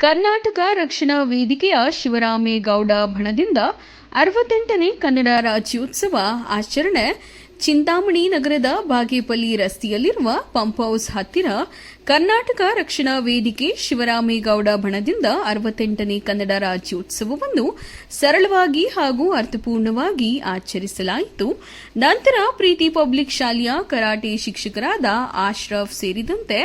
ಕರ್ನಾಟಕ ರಕ್ಷಣಾ ವೇದಿಕೆಯ ಶಿವರಾಮೇಗೌಡ ಬಣದಿಂದ ಅರವತ್ತೆಂಟನೇ ಕನ್ನಡ ರಾಜ್ಯೋತ್ಸವ ಆಚರಣೆ ಚಿಂತಾಮಣಿ ನಗರದ ಬಾಗೇಪಲ್ಲಿ ರಸ್ತೆಯಲ್ಲಿರುವ ಪಂಪ್ ಹೌಸ್ ಹತ್ತಿರ ಕರ್ನಾಟಕ ರಕ್ಷಣಾ ವೇದಿಕೆ ಶಿವರಾಮೇಗೌಡ ಬಣದಿಂದ ಅರವತ್ತೆಂಟನೇ ಕನ್ನಡ ರಾಜ್ಯೋತ್ಸವವನ್ನು ಸರಳವಾಗಿ ಹಾಗೂ ಅರ್ಥಪೂರ್ಣವಾಗಿ ಆಚರಿಸಲಾಯಿತು. ನಂತರ ಪ್ರೀತಿ ಪಬ್ಲಿಕ್ ಶಾಲೆಯ ಕರಾಟೆ ಶಿಕ್ಷಕರಾದ ಆಶ್ರಫ್ ಸೇರಿದಂತೆ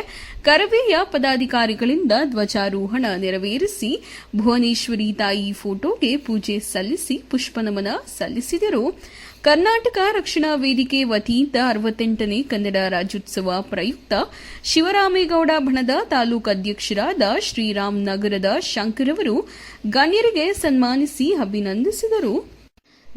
ಕರವೆಯ ಪದಾಧಿಕಾರಿಗಳಿಂದ ಧ್ವಜಾರೋಹಣ ನೆರವೇರಿಸಿ ಭುವನೇಶ್ವರಿ ತಾಯಿ ಫೋಟೋಗೆ ಪೂಜೆ ಸಲ್ಲಿಸಿ ಪುಷ್ಪನಮನ ಸಲ್ಲಿಸಿದರು. ಕರ್ನಾಟಕ ರಕ್ಷಣಾ ವೇದಿಕೆ ವತಿಯಿಂದ ಅರವತ್ತೆಂಟನೇ ಕನ್ನಡ ರಾಜ್ಯೋತ್ಸವ ಪ್ರಯುಕ್ತ ಶಿವರಾಮೇಗೌಡ ಬಣದ ತಾಲೂಕು ಅಧ್ಯಕ್ಷರಾದ ಶ್ರೀರಾಮ್ ನಗರದ ಶಂಕರವರು ಗಣ್ಯರಿಗೆ ಸನ್ಮಾನಿಸಿ ಅಭಿನಂದಿಸಿದರು.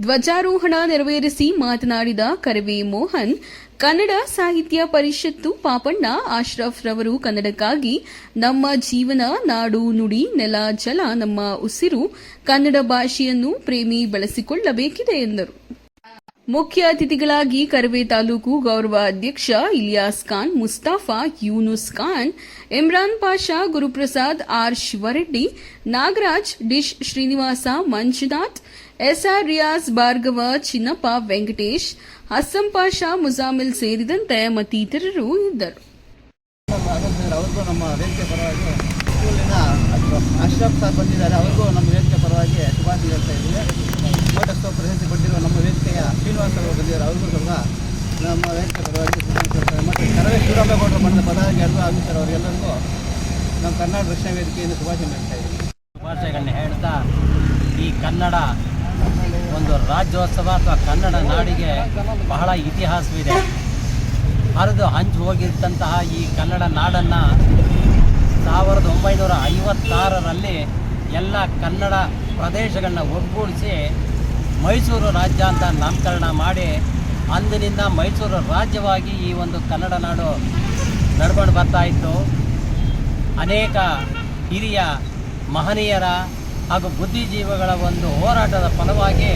ಧ್ವಜಾರೋಹಣ ನೆರವೇರಿಸಿ ಮಾತನಾಡಿದ ಕರವೇ ಮೋಹನ್, ಕನ್ನಡ ಸಾಹಿತ್ಯ ಪರಿಷತ್ತು ಪಾಪಣ್ಣ ಆಶ್ರಫ್ ರವರು ಕನ್ನಡಕ್ಕಾಗಿ ನಮ್ಮ ಜೀವನ, ನಾಡು, ನುಡಿ, ನೆಲ, ಜಲ, ನಮ್ಮ ಉಸಿರು ಕನ್ನಡ ಭಾಷೆಯನ್ನು ಪ್ರೇಮಿ ಬೆಳೆಸಿಕೊಳ್ಳಬೇಕಿದೆ ಎಂದರು. ಮುಖ್ಯ ಅತಿಥಿಗಳಾಗಿ ಕರವೇ ತಾಲೂಕು ಗೌರವ ಅಧ್ಯಕ್ಷ Iliyas Khan, Mustafa Yunus Khan, Imran Pasha, Guruprasad R Shivareddy, Nagaraj, dish Srinivasa, Manjunath, S R Riyas Bhargava, Chinnappa, Venkatesh, Hassam Pasha, Muzammil ಸೇರಿದಂತೆ ಮತ್ತಿತರರು ಇದ್ದರು. ಅಶ್ರಫ್ ಸರ್ ಬಂದಿದ್ದಾರೆ. ಅವರಿಗೂ ನಮ್ಮ ವೇದಿಕೆ ಪರವಾಗಿ ಶುಭಾಶಯ ಹೇಳ್ತಾ ಇದ್ದೀವಿ ಮೋಟಸ್ಟೋ ಪ್ರಶಸ್ತಿ ಕೊಟ್ಟಿರುವ ನಮ್ಮ ವೇದಿಕೆಯ ಶ್ರೀನಿವಾಸ ಅವರು ಬಂದಿದ್ದಾರೆ ಅವ್ರಿಗೂ ಸ್ವಲ್ಪ ನಮ್ಮ ವೇದಿಕೆ ಪರವಾಗಿ ಮತ್ತು ಕರವೇ ಶಿವರಾಮೇಗೌಡರು ಮಾಡಿದ ಪದಾಧಿಕಾರಿಗಳು ಆಫೀಸರ್ ಅವರಿಗೆಲ್ಲರಿಗೂ ನಮ್ಮ ಕನ್ನಡ ರಕ್ಷಣಾ ವೇದಿಕೆಯಿಂದ ಶುಭಾಶಯ ಮಾಡ್ತಾ ಇದ್ದೀವಿ ಶುಭಾಶಯಗಳನ್ನ ಹೇಳ್ತಾ ಈ ಕನ್ನಡ ಒಂದು ರಾಜ್ಯೋತ್ಸವ ಅಥವಾ ಕನ್ನಡ ನಾಡಿಗೆ ಬಹಳ ಇತಿಹಾಸವಿದೆ. ಹರಿದು ಹಂಚು ಹೋಗಿದ್ದಂತಹ ಈ ಕನ್ನಡ ನಾಡನ್ನು ಸಾವಿರದ ಒಂಬೈನೂರ ಐವತ್ತಾರರಲ್ಲಿ ಎಲ್ಲ ಕನ್ನಡ ಪ್ರದೇಶಗಳನ್ನ ಒಗ್ಗೂಡಿಸಿ ಮೈಸೂರು ರಾಜ್ಯ ಅಂತ ನಾಮಕರಣ ಮಾಡಿ ಅಂದಿನಿಂದ ಮೈಸೂರು ರಾಜ್ಯವಾಗಿ ಈ ಒಂದು ಕನ್ನಡ ನಾಡು ನಡ್ಕೊಂಡು ಬರ್ತಾ ಇತ್ತು. ಅನೇಕ ಹಿರಿಯ ಮಹನೀಯರ ಹಾಗೂ ಬುದ್ಧಿಜೀವಿಗಳ ಒಂದು ಹೋರಾಟದ ಫಲವಾಗಿ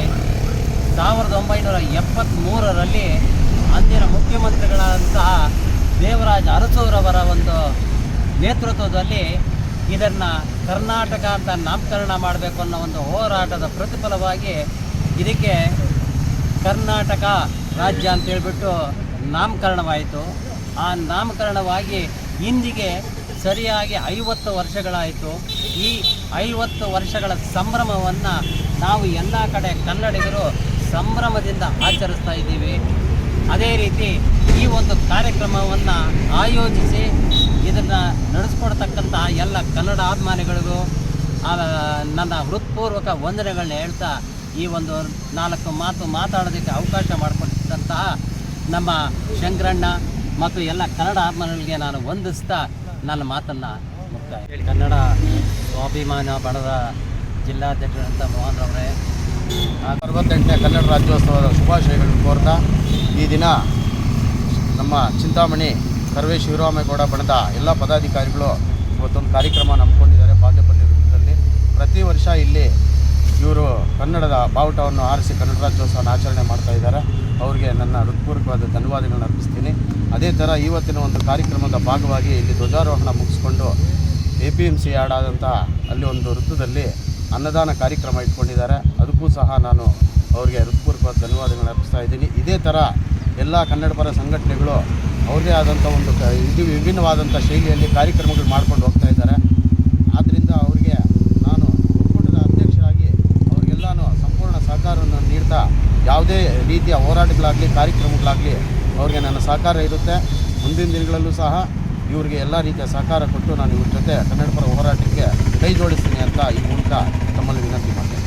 ಸಾವಿರದ ಒಂಬೈನೂರ ಎಪ್ಪತ್ತ್ಮೂರರಲ್ಲಿ ಅಂದಿನ ಮುಖ್ಯಮಂತ್ರಿಗಳಾದಂತಹ ದೇವರಾಜ ಅರಸೂರವರ ಒಂದು ನೇತೃತ್ವದಲ್ಲಿ ಇದನ್ನು ಕರ್ನಾಟಕ ಅಂತ ನಾಮಕರಣ ಮಾಡಬೇಕು ಅನ್ನೋ ಒಂದು ಹೋರಾಟದ ಪ್ರತಿಫಲವಾಗಿ ಇದಕ್ಕೆ ಕರ್ನಾಟಕ ರಾಜ್ಯ ಅಂತ ಹೇಳಿಬಿಟ್ಟು ನಾಮಕರಣವಾಯಿತು. ಆ ನಾಮಕರಣವಾಗಿ ಇಂದಿಗೆ ಸರಿಯಾಗಿ ಐವತ್ತು ವರ್ಷಗಳಾಯಿತು. ಈ ಐವತ್ತು ವರ್ಷಗಳ ಸಂಭ್ರಮವನ್ನು ನಾವು ಎಲ್ಲ ಕಡೆ ಕನ್ನಡಿಗರು ಸಂಭ್ರಮದಿಂದ ಆಚರಿಸ್ತಾ ಇದ್ದೀವಿ. ಅದೇ ರೀತಿ ಈ ಒಂದು ಕಾರ್ಯಕ್ರಮವನ್ನು ಆಯೋಜಿಸಿ ಇದನ್ನು ನಡೆಸ್ಕೊಡ್ತಕ್ಕಂಥ ಎಲ್ಲ ಕನ್ನಡ ಅಭಿಮಾನಿಗಳಿಗೂ ನನ್ನ ಹೃತ್ಪೂರ್ವಕ ವಂದನೆಗಳನ್ನ ಹೇಳ್ತಾ ಈ ಒಂದು ನಾಲ್ಕು ಮಾತು ಮಾತಾಡೋದಕ್ಕೆ ಅವಕಾಶ ಮಾಡಿಕೊಟ್ಟಿದ್ದಂತಹ ನಮ್ಮ ಶಂಕರಣ್ಣ ಮತ್ತು ಎಲ್ಲ ಕನ್ನಡ ಆತ್ಮಗಳಿಗೆ ನಾನು ವಂದಿಸ್ತಾ ನನ್ನ ಮಾತನ್ನು ಮುಕ್ತಾಯ ಕನ್ನಡ ಸ್ವಾಭಿಮಾನ ಬಣದ ಜಿಲ್ಲಾಧ್ಯಕ್ಷರಂತ ಮೋಹನ್ ಅವರೇ ಅರವತ್ತೆಂಟನೇ ಕನ್ನಡ ರಾಜ್ಯೋತ್ಸವದ ಶುಭಾಶಯಗಳನ್ನು ಕೋರ್ತಾ ಈ ದಿನ ನಮ್ಮ ಚಿಂತಾಮಣಿ ಸರ್ವೇ ಶಿವರಾಮೇಗೌಡ ಬಣದ ಎಲ್ಲ ಪದಾಧಿಕಾರಿಗಳು ಇವತ್ತೊಂದು ಕಾರ್ಯಕ್ರಮ ನಂಬ್ಕೊಂಡಿದ್ದಾರೆ ಬಾಗೇಪಲ್ಲಿ ಪ್ರತಿ ವರ್ಷ ಇಲ್ಲಿ ಇವರು ಕನ್ನಡದ ಬಾವುಟವನ್ನು ಆರಿಸಿ ಕನ್ನಡ ರಾಜ್ಯೋತ್ಸವನ ಆಚರಣೆ ಮಾಡ್ತಾ ಇದ್ದಾರೆ. ಅವರಿಗೆ ನನ್ನ ಹೃತ್ಪೂರ್ವಕವಾದ ಧನ್ಯವಾದಗಳನ್ನು ಅರ್ಪಿಸ್ತೀನಿ. ಅದೇ ಥರ ಇವತ್ತಿನ ಒಂದು ಕಾರ್ಯಕ್ರಮದ ಭಾಗವಾಗಿ ಇಲ್ಲಿ ಧ್ವಜಾರೋಹಣ ಮುಗಿಸ್ಕೊಂಡು ಎ ಪಿ ಎಂ ಸಿ ಆಡಾದಂಥ ಅಲ್ಲಿ ಒಂದು ವೃತ್ತದಲ್ಲಿ ಅನ್ನದಾನ ಕಾರ್ಯಕ್ರಮ ಇಟ್ಕೊಂಡಿದ್ದಾರೆ. ಅದಕ್ಕೂ ಸಹ ನಾನು ಅವರಿಗೆ ಹೃತ್ಪೂರ್ವಕವಾದ ಧನ್ಯವಾದಗಳನ್ನು ಅರ್ಪಿಸ್ತಾ ಇದ್ದೀನಿ. ಇದೇ ಥರ ಎಲ್ಲ ಕನ್ನಡ ಪರ ಸಂಘಟನೆಗಳು ಅವ್ರದೇ ಆದಂಥ ಒಂದು ಇದು ವಿಭಿನ್ನವಾದಂಥ ಶೈಲಿಯಲ್ಲಿ ಕಾರ್ಯಕ್ರಮಗಳು ಮಾಡ್ಕೊಂಡು ಹೋಗ್ತಾ ಇದ್ದಾರೆ. ರೀತಿಯ ಹೋರಾಟಗಳಾಗಲಿ, ಕಾರ್ಯಕ್ರಮಗಳಾಗಲಿ ಅವ್ರಿಗೆ ನನ್ನ ಸಹಕಾರ ಇರುತ್ತೆ. ಮುಂದಿನ ದಿನಗಳಲ್ಲೂ ಸಹ ಇವರಿಗೆ ಎಲ್ಲ ರೀತಿಯ ಸಹಕಾರ ಕೊಟ್ಟು ನಾನು ಇವ್ರ ಜೊತೆ ಕನ್ನಡ ಪರ ಹೋರಾಟಕ್ಕೆ ಕೈ ಜೋಡಿಸ್ತೀನಿ ಅಂತ ಈ ಮೂಲಕ ತಮ್ಮಲ್ಲಿ ವಿನಂತಿ ಮಾಡ್ತೇನೆ.